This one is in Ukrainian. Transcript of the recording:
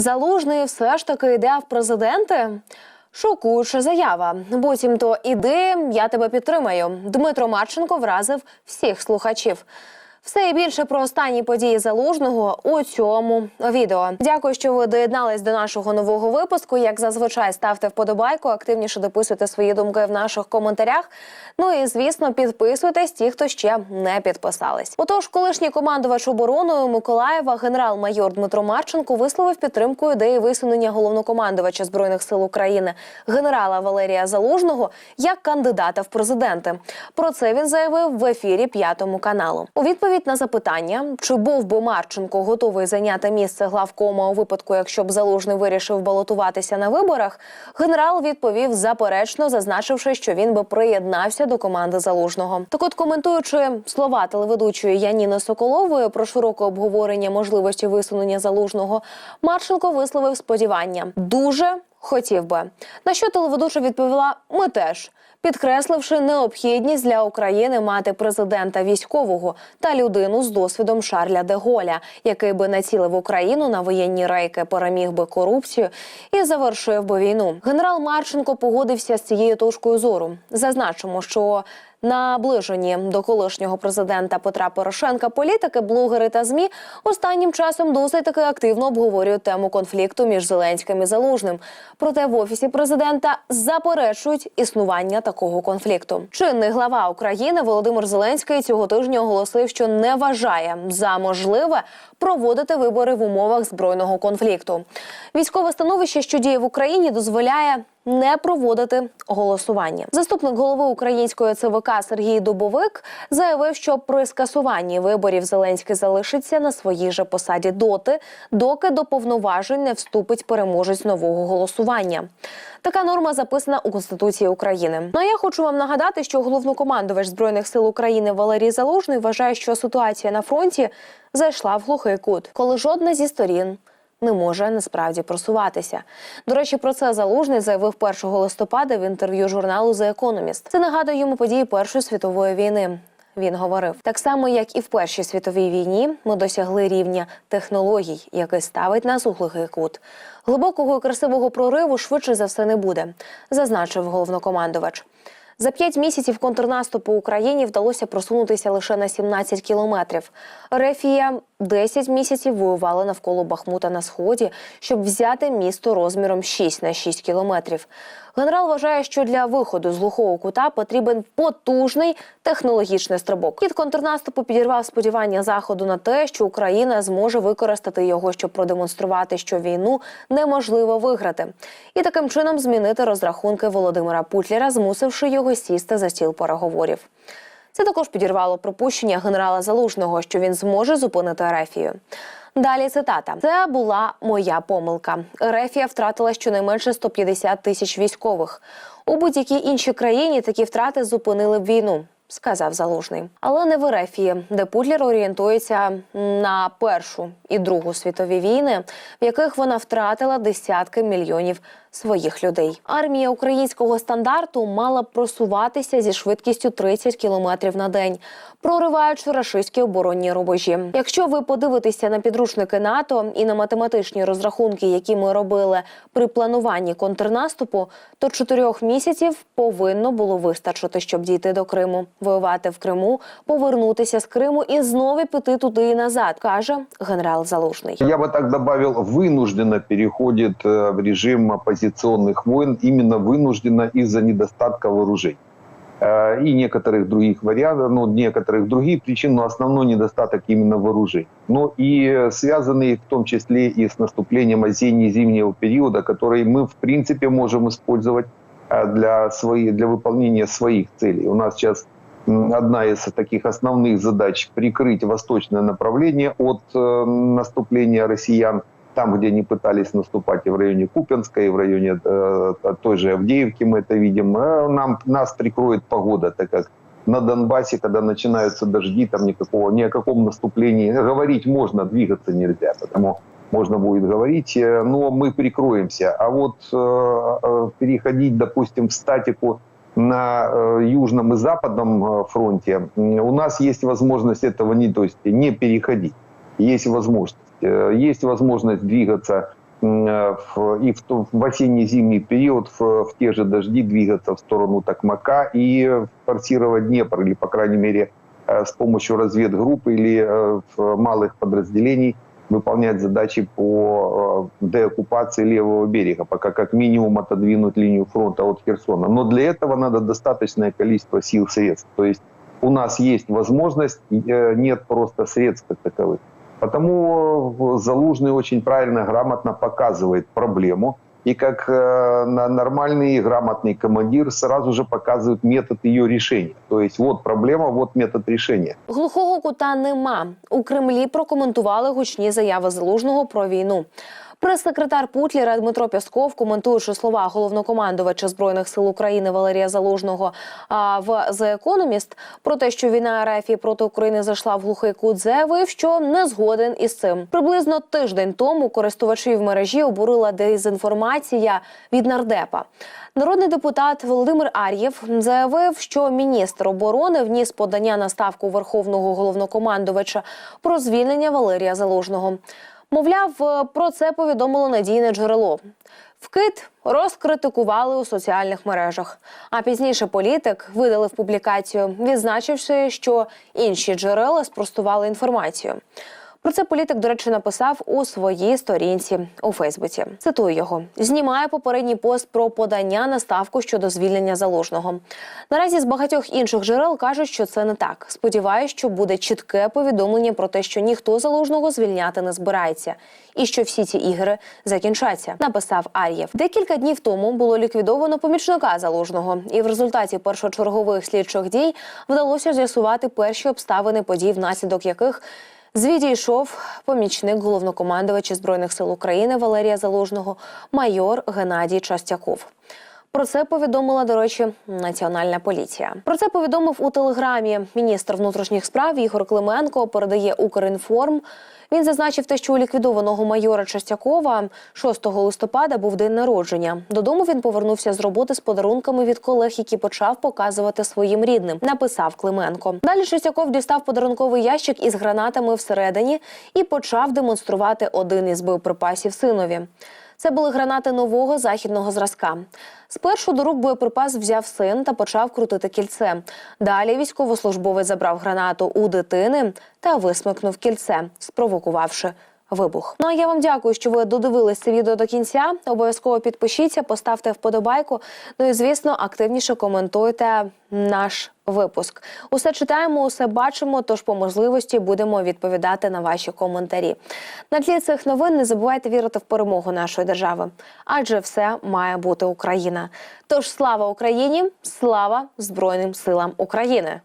Залужний все ж таки йде в президенти. Шокуюча заява. Буцімто іди, я тебе підтримаю. Дмитро Марченко вразив всіх слухачів. Все і більше про останні події залужного у цьому відео. Дякую, що ви доєднались до нашого нового випуску. Як зазвичай, ставте вподобайку, активніше дописуйте свої думки в наших коментарях. Ну і звісно, підписуйтесь ті, хто ще не підписались. Отож, колишній командувач обороною Миколаєва, генерал-майор Дмитро Марченко, висловив підтримку ідеї висунення головнокомандувача збройних сил України генерала Валерія Залужного як кандидата в президенти. Про це він заявив в ефірі п'ятому каналу. У відповідь на запитання, чи був би Марченко готовий зайняти місце главкома у випадку, якщо б залужний вирішив балотуватися на виборах, генерал відповів заперечно, зазначивши, що він би приєднався до команди залужного. Так, от коментуючи слова телеведучої Яніни Соколової про широке обговорення можливості висунення залужного, Марченко висловив сподівання дуже. Хотів би на що телеведуча відповіла: ми теж підкресливши необхідність для України мати президента військового та людину з досвідом Шарля де Голля, який би націлив Україну на воєнні рейки, переміг би корупцію і завершив би війну. Генерал Марченко погодився з цією точкою зору. Зазначимо, що Наближені до колишнього президента Петра Порошенка політики, блогери та змі останнім часом досить таки активно обговорюють тему конфлікту між Зеленським і Залужним. Проте в офісі президента заперечують існування такого конфлікту. Чинний глава України Володимир Зеленський цього тижня оголосив, що не вважає за можливе проводити вибори в умовах збройного конфлікту. Військове становище, що діє в Україні, дозволяє не проводити голосування. Заступник голови української ЦВК Сергій Дубовик заявив, що при скасуванні виборів Зеленський залишиться на своїй же посаді доти, доки до повноважень не вступить переможець нового голосування. Така норма записана у Конституції України. Ну а я хочу вам нагадати, що головнокомандувач збройних сил України Валерій Залужний вважає, що ситуація на фронті зайшла в глухий кут, коли жодна зі сторін не може насправді просуватися. До речі, про це залужний заявив 1 листопада в інтерв'ю журналу The Economist. Це нагадує йому події Першої світової війни. Він говорив так само, як і в Першій світовій війні, ми досягли рівня технологій, який ставить нас у глухий кут. Глибокого і красивого прориву швидше за все не буде, зазначив головнокомандувач. За п'ять місяців контрнаступу Україні вдалося просунутися лише на 17 кілометрів. Рефія 10 місяців воювала навколо Бахмута на сході, щоб взяти місто розміром 6 на 6 кілометрів. Генерал вважає, що для виходу з глухого кута потрібен потужний технологічний стрибок. Хід контрнаступу підірвав сподівання заходу на те, що Україна зможе використати його, щоб продемонструвати, що війну неможливо виграти, і таким чином змінити розрахунки Володимира Путлера, змусивши його сісти за стіл переговорів. Це також підірвало припущення генерала Залужного, що він зможе зупинити Ерефію. Далі цитата: це була моя помилка. Ерефія втратила щонайменше 150 тисяч військових. У будь-якій іншій країні такі втрати зупинили б війну. Сказав залужний, але не в Ерефії, де Путлер орієнтується на першу і другу світові війни, в яких вона втратила десятки мільйонів своїх людей. Армія українського стандарту мала б просуватися зі швидкістю 30 кілометрів на день, прориваючи рашистські оборонні рубежі. Якщо ви подивитеся на підручники НАТО і на математичні розрахунки, які ми робили при плануванні контрнаступу, то чотирьох місяців повинно було вистачити, щоб дійти до Криму, воювати в Криму, повернутися з Криму і знову піти туди і назад, каже генерал Залужний. Я бы так добавил, вынужденно переходит э, в режим Оппозиционных войн, именно вынужденно из-за недостатка вооружений. Э, И некоторых других вариантов, ну, некоторых других причин, но основной недостаток именно вооружений. Ну и связанный в том числе и с наступлением осенне-зимнего периода, который мы в принципе можем использовать э, для, своих, для выполнения своих целей. У нас сейчас одна из таких основных задач прикрыть восточное направление от э, наступления россиян, там, где они пытались наступать и в районе Купенска, и в районе э, той же Авдеевки мы это видим, Э, нам, нас прикроет погода, так как на Донбассе, когда начинаются дожди, там никакого, ни о каком наступлении говорить можно, двигаться нельзя, потому можно будет говорить, э, но мы прикроемся. А вот э, э, переходить, допустим, в статику на э, южном и западном э, фронте, у нас есть возможность этого не, то есть не переходить. Есть возможность. Э, Есть возможность двигаться э, в- и в, в осенне-зимний период в, в те же дожди двигаться в сторону Токмака и форсировать Днепр, или, по крайней мере, э, с помощью разведгрупп или малых подразделений выполнять задачи по деоккупации левого берега, пока как минимум отодвинуть линию фронта от Херсона. Но для этого надо достаточное количество сил и средств. То есть у нас есть возможность, нет просто средств как таковых. Потому э, Залужный очень правильно, грамотно показывает проблему. И как э, на- нормальный и грамотный командир сразу же показывает метод ее решения. То есть вот проблема, вот метод решения. Глухого кута нема. У Кремлі прокоментували гучні заяви залужного про війну. Прес-секретар Путлера Дмитро Пясков, коментуючи слова головнокомандувача збройних сил України Валерія Залужного в The Economist про те, що війна РФ проти України зайшла в глухий кут, заявив, що не згоден із цим. Приблизно тиждень тому користувачів мережі обурила дезінформація від нардепа. Народний депутат Володимир Ар'єв заявив, що міністр оборони вніс подання на ставку верховного головнокомандувача про звільнення Валерія Залужного. Мовляв, е, про це повідомило надійне джерело. Вкид розкритикували у соціальних мережах. А пізніше політик видалив публікацію, відзначивши, що інші джерела спростували інформацію. Про це політик, до речі, написав у своїй сторінці у Фейсбуці. Цитую його: знімає попередній пост про подання на ставку щодо звільнення залужного. Наразі з багатьох інших джерел кажуть, що це не так. Сподіваюсь, що буде чітке повідомлення про те, що ніхто залужного звільняти не збирається, і що всі ці ігри закінчаться. Написав Ар'єв. Декілька днів тому було ліквідовано помічника залужного, і в результаті першочергових слідчих дій вдалося з'ясувати перші обставини подій, внаслідок яких Звіді йшов помічник головнокомандувача збройних сил України Валерія Залужного, майор Геннадій Частяков. Про це повідомила, до речі, національна поліція. Про це повідомив у телеграмі міністр внутрішніх справ Ігор Клименко. Передає Укрінформ. Він зазначив те, що у ліквідованого майора Частякова 6 листопада був день народження. Додому він повернувся з роботи з подарунками від колег, які почав показувати своїм рідним. Написав Клименко. Далі Частяков дістав подарунковий ящик із гранатами всередині і почав демонструвати один із боєприпасів синові. Це були гранати нового західного зразка. Спершу до рук боєприпас взяв син та почав крутити кільце. Далі військовослужбовець забрав гранату у дитини та висмикнув кільце, спровокувавши вибух. Ну а я вам дякую, що ви додивились це відео до кінця. Обов'язково підпишіться, поставте вподобайку. Ну і звісно, активніше коментуйте наш випуск. Усе читаємо, усе бачимо. Тож по можливості будемо відповідати на ваші коментарі. На тлі цих новин не забувайте вірити в перемогу нашої держави, адже все має бути Україна. Тож слава Україні, слава Збройним силам України.